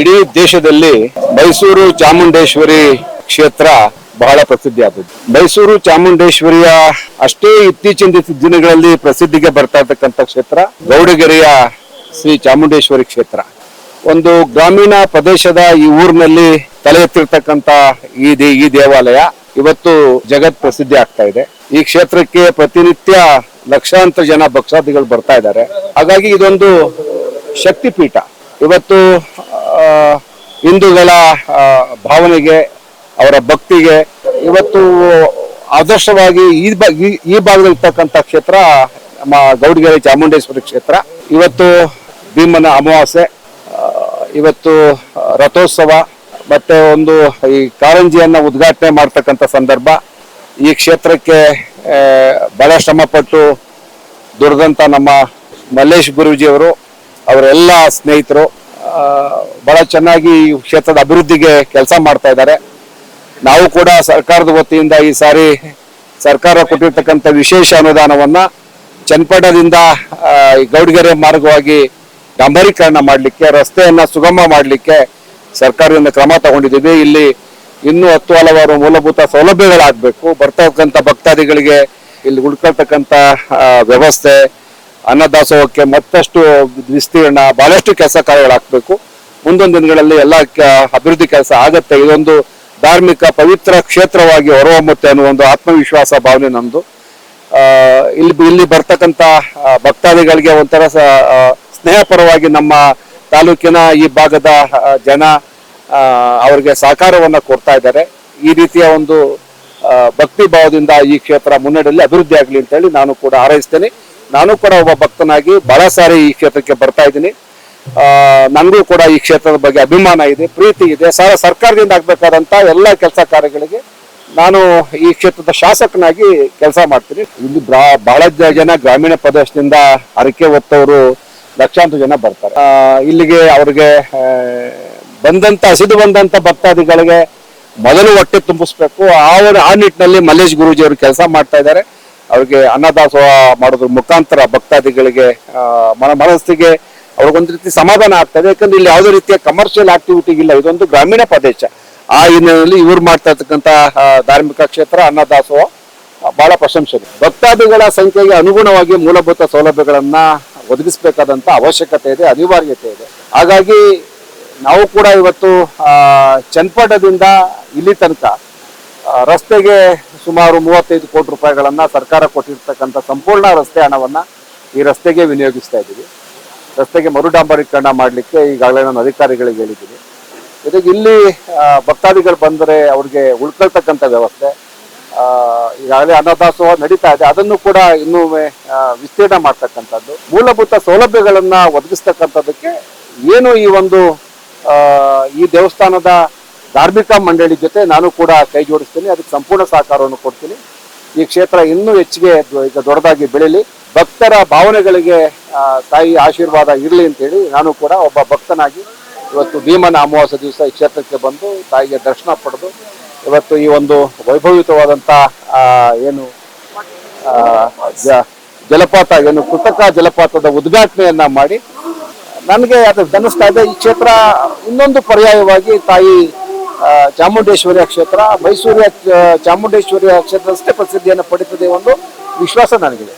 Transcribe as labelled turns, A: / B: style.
A: ಇಡೀ ದೇಶದಲ್ಲಿ ಮೈಸೂರು ಚಾಮುಂಡೇಶ್ವರಿ ಕ್ಷೇತ್ರ ಬಹಳ ಪ್ರಸಿದ್ಧಿ ಆದದ್ದು. ಮೈಸೂರು ಚಾಮುಂಡೇಶ್ವರಿಯ ಅಷ್ಟೇ ಇತ್ತೀಚಿನ ದಿನಗಳಲ್ಲಿ ಪ್ರಸಿದ್ಧಿಗೆ ಬರ್ತಾ ಇರ್ತಕ್ಕಂಥ ಕ್ಷೇತ್ರ ಗೌಡಗೆರೆಯ ಶ್ರೀ ಚಾಮುಂಡೇಶ್ವರಿ ಕ್ಷೇತ್ರ. ಒಂದು ಗ್ರಾಮೀಣ ಪ್ರದೇಶದ ಈ ಊರಿನಲ್ಲಿ ತಲೆ ಎತ್ತಿರ್ತಕ್ಕಂಥ ಈ ಈ ದೇವಾಲಯ ಇವತ್ತು ಜಗತ್ ಪ್ರಸಿದ್ಧಿ ಆಗ್ತಾ ಇದೆ. ಈ ಕ್ಷೇತ್ರಕ್ಕೆ ಪ್ರತಿನಿತ್ಯ ಲಕ್ಷಾಂತರ ಜನ ಭಕ್ತಾದಿಗಳು ಬರ್ತಾ ಇದ್ದಾರೆ. ಹಾಗಾಗಿ ಇದೊಂದು ಶಕ್ತಿಪೀಠ. ಇವತ್ತು ಹಿಂದೂಗಳ ಭಾವನೆಗೆ, ಅವರ ಭಕ್ತಿಗೆ ಇವತ್ತು ಆದರ್ಶವಾಗಿ ಈ ಬಾ- ಈ- ಈ ಭಾಗದಲ್ಲಿ ಇರ್ತಕ್ಕಂಥ ಕ್ಷೇತ್ರ, ನಮ್ಮ ಗೌಡಗೆರೆ ಚಾಮುಂಡೇಶ್ವರಿ ಕ್ಷೇತ್ರ. ಇವತ್ತು ಭೀಮನ ಅಮಾವಾಸ್ಯೆ ಇವತ್ತು ರಥೋತ್ಸವ, ಮತ್ತೆ ಒಂದು ಈ ಕಾರಂಜಿಯನ್ನು ಉದ್ಘಾಟನೆ ಮಾಡ್ತಕ್ಕಂಥ ಸಂದರ್ಭ. ಈ ಕ್ಷೇತ್ರಕ್ಕೆ ಬಹಳ ಶ್ರಮಪಟ್ಟು ದುರ್ದಂತ ನಮ್ಮ ಮಲ್ಲೇಶ್ ಗುರೂಜಿಯವರು, ಅವರೆಲ್ಲ ಸ್ನೇಹಿತರು ಬಹಳ ಚೆನ್ನಾಗಿ ಈ ಕ್ಷೇತ್ರದ ಅಭಿವೃದ್ಧಿಗೆ ಕೆಲಸ ಮಾಡ್ತಾ ಇದ್ದಾರೆ. ನಾವು ಕೂಡ ಸರ್ಕಾರದ ವತಿಯಿಂದ ಈ ಸಾರಿ ಸರ್ಕಾರ ಕೊಟ್ಟಿರ್ತಕ್ಕಂಥ ವಿಶೇಷ ಅನುದಾನವನ್ನ ಚನ್ನಪಟ್ಟಣದಿಂದ ಗೌಡಗೆರೆ ಮಾರ್ಗವಾಗಿ ಡಾಂಬರೀಕರಣ ಮಾಡಲಿಕ್ಕೆ, ರಸ್ತೆಯನ್ನ ಸುಗಮ ಮಾಡಲಿಕ್ಕೆ ಸರ್ಕಾರದಿಂದ ಕ್ರಮ ತಗೊಂಡಿದ್ದೀವಿ. ಇಲ್ಲಿ ಇನ್ನೂ ಹತ್ತು ಹಲವಾರು ಮೂಲಭೂತ ಸೌಲಭ್ಯಗಳಾಗಬೇಕು. ಬರ್ತಕ್ಕಂಥ ಭಕ್ತಾದಿಗಳಿಗೆ ಇಲ್ಲಿ ಉಳ್ಕೊಳ್ತಕ್ಕಂಥ ವ್ಯವಸ್ಥೆ ಅನ್ನದಾಸೋಹಕ್ಕೆ ಮತ್ತಷ್ಟು ವಿಸ್ತೀರ್ಣ ಬಹಳಷ್ಟು ಕೆಲಸ ಕಾರ್ಯಗಳಾಗಬೇಕು. ಮುಂದೊಂದು ದಿನಗಳಲ್ಲಿ ಎಲ್ಲ ಅಭಿವೃದ್ಧಿ ಕೆಲಸ ಆಗತ್ತೆ. ಇದೊಂದು ಧಾರ್ಮಿಕ ಪವಿತ್ರ ಕ್ಷೇತ್ರವಾಗಿ ಹೊರಹೊಮ್ಮುತ್ತೆ ಅನ್ನೋ ಒಂದು ಆತ್ಮವಿಶ್ವಾಸ ಭಾವನೆ ನಮ್ದು. ಆ, ಇಲ್ಲಿ ಇಲ್ಲಿ ಬರ್ತಕ್ಕಂಥ ಭಕ್ತಾದಿಗಳಿಗೆ ಒಂಥರ ಸ್ನೇಹಪರವಾಗಿ ನಮ್ಮ ತಾಲೂಕಿನ ಈ ಭಾಗದ ಜನ ಅವರಿಗೆ ಸಹಕಾರವನ್ನು ಕೊಡ್ತಾ ಇದ್ದಾರೆ. ಈ ರೀತಿಯ ಒಂದು ಭಕ್ತಿ ಭಾವದಿಂದ ಈ ಕ್ಷೇತ್ರ ಮುನ್ನಡೆಯಲ್ಲಿ ಅಭಿವೃದ್ಧಿ ಆಗಲಿ ಅಂತ ಹೇಳಿ ನಾನು ಕೂಡ ಹಾರೈಸ್ತೇನೆ. ನಾನು ಕೂಡ ಒಬ್ಬ ಭಕ್ತನಾಗಿ ಬಹಳ ಸಾರಿ ಈ ಕ್ಷೇತ್ರಕ್ಕೆ ಬರ್ತಾ ಇದ್ದೀನಿ. ನನಗೂ ಕೂಡ ಈ ಕ್ಷೇತ್ರದ ಬಗ್ಗೆ ಅಭಿಮಾನ ಇದೆ ಪ್ರೀತಿ ಇದೆ. ಸಾರ ಸರ್ಕಾರದಿಂದ ಆಗ್ಬೇಕಾದಂತಹ ಎಲ್ಲ ಕೆಲಸ ಕಾರ್ಯಗಳಿಗೆ ನಾನು ಈ ಕ್ಷೇತ್ರದ ಶಾಸಕನಾಗಿ ಕೆಲಸ ಮಾಡ್ತೀನಿ. ಇಲ್ಲಿ ಬಹಳ ಜನ ಗ್ರಾಮೀಣ ಪ್ರದೇಶದಿಂದ ಅರಕೆ ಹೊತ್ತವರು ಲಕ್ಷಾಂತರ ಜನ ಬರ್ತಾರೆ. ಇಲ್ಲಿಗೆ ಅವ್ರಿಗೆ ಬಂದಂತ ಹಸಿದು ಬಂದಂತ ಭಕ್ತಾದಿಗಳಿಗೆ ಮೊದಲು ಹೊಟ್ಟೆ ತುಂಬಿಸ್ಬೇಕು. ಆ ಆ ನಿಟ್ಟಿನಲ್ಲಿ ಮಲ್ಲೇಶ್ ಗುರೂಜಿ ಅವರು ಕೆಲಸ ಮಾಡ್ತಾ ಇದ್ದಾರೆ. ಅವ್ರಿಗೆ ಅನ್ನದಾಸೋಹ ಮಾಡೋದ್ರ ಮುಖಾಂತರ ಭಕ್ತಾದಿಗಳಿಗೆ ಮನ ಮನಸ್ಸಿಗೆ ಅವ್ರಿಗೊಂದು ರೀತಿ ಸಮಾಧಾನ ಆಗ್ತದೆ. ಯಾಕಂದ್ರೆ ಇಲ್ಲಿ ಯಾವುದೇ ರೀತಿಯ ಕಮರ್ಷಿಯಲ್ ಆಕ್ಟಿವಿಟಿ ಇಲ್ಲ ಇದೊಂದು ಗ್ರಾಮೀಣ ಪ್ರದೇಶ. ಆ ಹಿನ್ನೆಲೆಯಲ್ಲಿ ಇವ್ರು ಮಾಡ್ತಾ ಇರ್ತಕ್ಕಂಥ ಧಾರ್ಮಿಕ ಕ್ಷೇತ್ರ ಅನ್ನದಾಸೋಹ ಬಹಳ ಪ್ರಶಂಸೆ. ಭಕ್ತಾದಿಗಳ ಸಂಖ್ಯೆಗೆ ಅನುಗುಣವಾಗಿ ಮೂಲಭೂತ ಸೌಲಭ್ಯಗಳನ್ನ ಒದಗಿಸಬೇಕಾದಂಥ ಅವಶ್ಯಕತೆ ಇದೆ, ಅನಿವಾರ್ಯತೆ ಇದೆ. ಹಾಗಾಗಿ ನಾವು ಕೂಡ ಇವತ್ತು ಚನ್ನಪಟದಿಂದ ಇಲ್ಲಿ ತನಕ ರಸ್ತೆಗೆ ಸುಮಾರು ಮೂವತ್ತೈದು ಕೋಟಿ ರೂಪಾಯಿಗಳನ್ನು ಸರ್ಕಾರ ಕೊಟ್ಟಿರ್ತಕ್ಕಂಥ ಸಂಪೂರ್ಣ ರಸ್ತೆ ಹಣವನ್ನ ಈ ರಸ್ತೆಗೆ ವಿನಿಯೋಗಿಸ್ತಾ ಇದ್ದೀವಿ. ರಸ್ತೆಗೆ ಮರುಡಾಂಬರೀಕರಣ ಮಾಡಲಿಕ್ಕೆ ಈಗಾಗಲೇ ನಾನು ಅಧಿಕಾರಿಗಳಿಗೆ ಹೇಳಿದ್ದೀನಿ. ಜೊತೆಗೆ ಇಲ್ಲಿ ಭಕ್ತಾದಿಗಳು ಬಂದರೆ ಅವ್ರಿಗೆ ಉಳ್ಕೊಳ್ತಕ್ಕಂಥ ವ್ಯವಸ್ಥೆ ಈಗಾಗಲೇ ಅನ್ನದಾಸೋಹ ನಡೀತಾ ಇದೆ. ಅದನ್ನು ಕೂಡ ಇನ್ನೂ ವಿಸ್ತೀರ್ಣ ಮಾಡ್ತಕ್ಕಂಥದ್ದು. ಮೂಲಭೂತ ಸೌಲಭ್ಯಗಳನ್ನು ಒದಗಿಸ್ತಕ್ಕಂಥದ್ದಕ್ಕೆ ಏನು ಈ ಒಂದು ಈ ದೇವಸ್ಥಾನದ ಧಾರ್ಮಿಕ ಮಂಡಳಿ ಜೊತೆ ನಾನು ಕೂಡ ಕೈ ಜೋಡಿಸ್ತೀನಿ. ಅದಕ್ಕೆ ಸಂಪೂರ್ಣ ಸಹಕಾರವನ್ನು ಕೊಡ್ತೀನಿ. ಈ ಕ್ಷೇತ್ರ ಇನ್ನೂ ಹೆಚ್ಚಿಗೆ ಈಗ ದೊಡ್ಡದಾಗಿ ಬೆಳೀಲಿ. ಭಕ್ತರ ಭಾವನೆಗಳಿಗೆ ತಾಯಿ ಆಶೀರ್ವಾದ ಇರಲಿ ಅಂತೇಳಿ ನಾನು ಕೂಡ ಒಬ್ಬ ಭಕ್ತನಾಗಿ ಇವತ್ತು ಭೀಮನ ಅಮಾವಾಸ್ಯ ದಿವಸ ಈ ಕ್ಷೇತ್ರಕ್ಕೆ ಬಂದು ತಾಯಿಗೆ ದರ್ಶನ ಪಡೆದು ಇವತ್ತು ಈ ಒಂದು ವೈಭವಿತವಾದಂಥ ಏನು ಜಲಪಾತ, ಏನು ಕೃತಕ ಜಲಪಾತದ ಉದ್ಘಾಟನೆಯನ್ನ ಮಾಡಿ ನನಗೆ ಅದು ಅನ್ನಿಸ್ತಾ ಇದೆ. ಈ ಕ್ಷೇತ್ರ ಇನ್ನೊಂದು ಪರ್ಯಾಯವಾಗಿ ತಾಯಿ ಚಾಮುಂಡೇಶ್ವರಿಯ ಕ್ಷೇತ್ರ ಮೈಸೂರಿನ ಚಾಮುಂಡೇಶ್ವರಿ ಕ್ಷೇತ್ರ ಅಷ್ಟೇ ಪ್ರಸಿದ್ಧಿಯನ್ನು ಪಡೀತದೆ ಒಂದು ವಿಶ್ವಾಸ ನನಗಿದೆ.